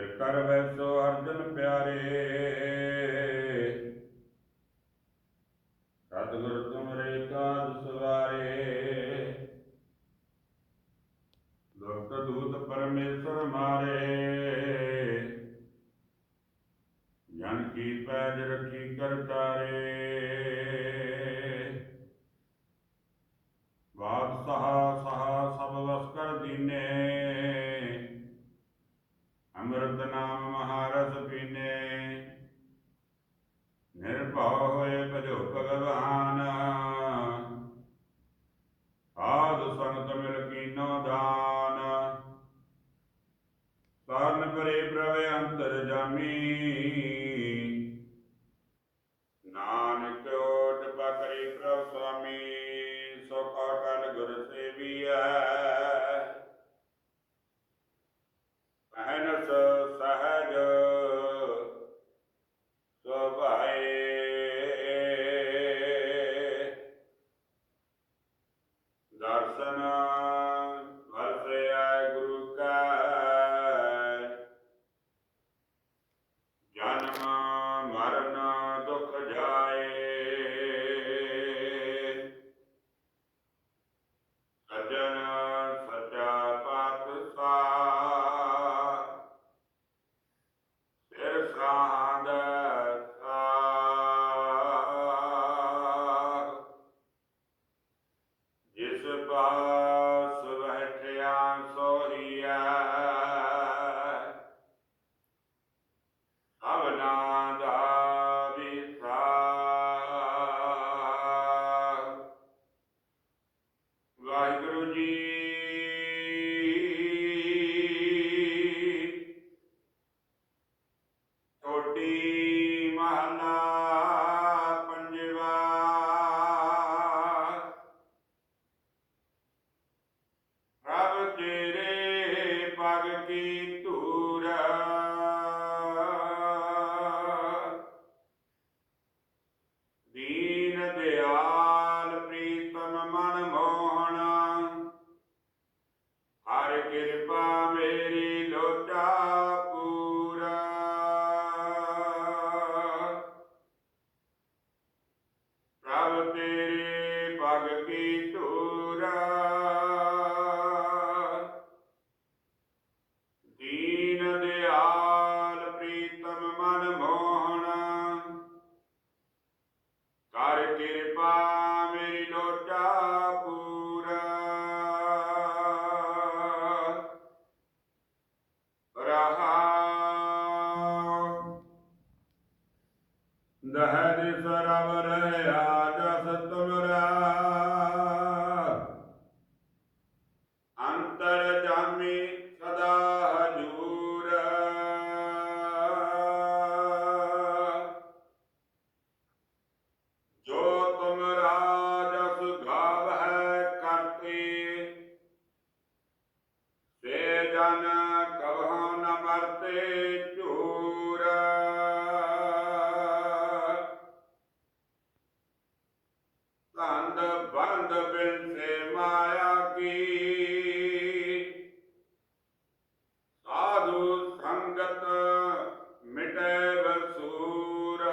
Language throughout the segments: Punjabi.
ਫਿਰ ਕਰ ਵੈਸੋ ਅਰਜਨ ਪਿਆਰੇ। ਸਤਿਗੁਰ ਤੁਮਰੇ ਕਾਜ ਸਵਾਰੇ। ਲੋਕ ਦੂਤ ਪਰਮੇਸ਼ਰ ਮਾਰੇ। ਜਨ ਕੀ ਪੈਜ ਰਖੀ ਕਰਤਾਰੇ ਬਾਦ ਸਹਾ ਸਹਾ ਦਰਸ਼ਨ ਵਰਸਿਆ ਗੁਰੂ ਕਾ। ਜਨਮ ਮਰਨ ਦੁਖ ਜਾ ਸਭਨਾ ਦਾ ਵਿਸਾਰ ਵਾਹਿਗੁਰੂ ਜੀ ਟੋਟੀ ਮਹਲਾ ਪੰਜਵਾ। ਪ੍ਰਭ ਤੇਰੇ ਪਗ ਕੀ ਕਿਰਪਾ ਮੇਰੀ ਲੋਟਾ ਪੂਰਾ। ਰਹਾ ਜਨ ਕਬਹੁ ਨ ਮਰਤੇ ਝੂਰ ਧੰਦ ਬੰਦ ਬਿਨ ਸੇ ਮਾਇਆ ਕੀ। ਸਾਧੂ ਸੰਗਤ ਮਿਟੇ ਬਸੂਰ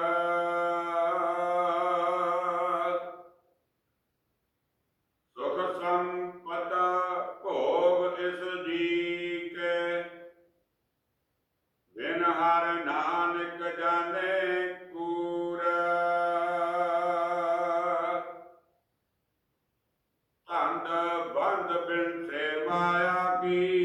ਸੁਖ ਸੰਗ Amen.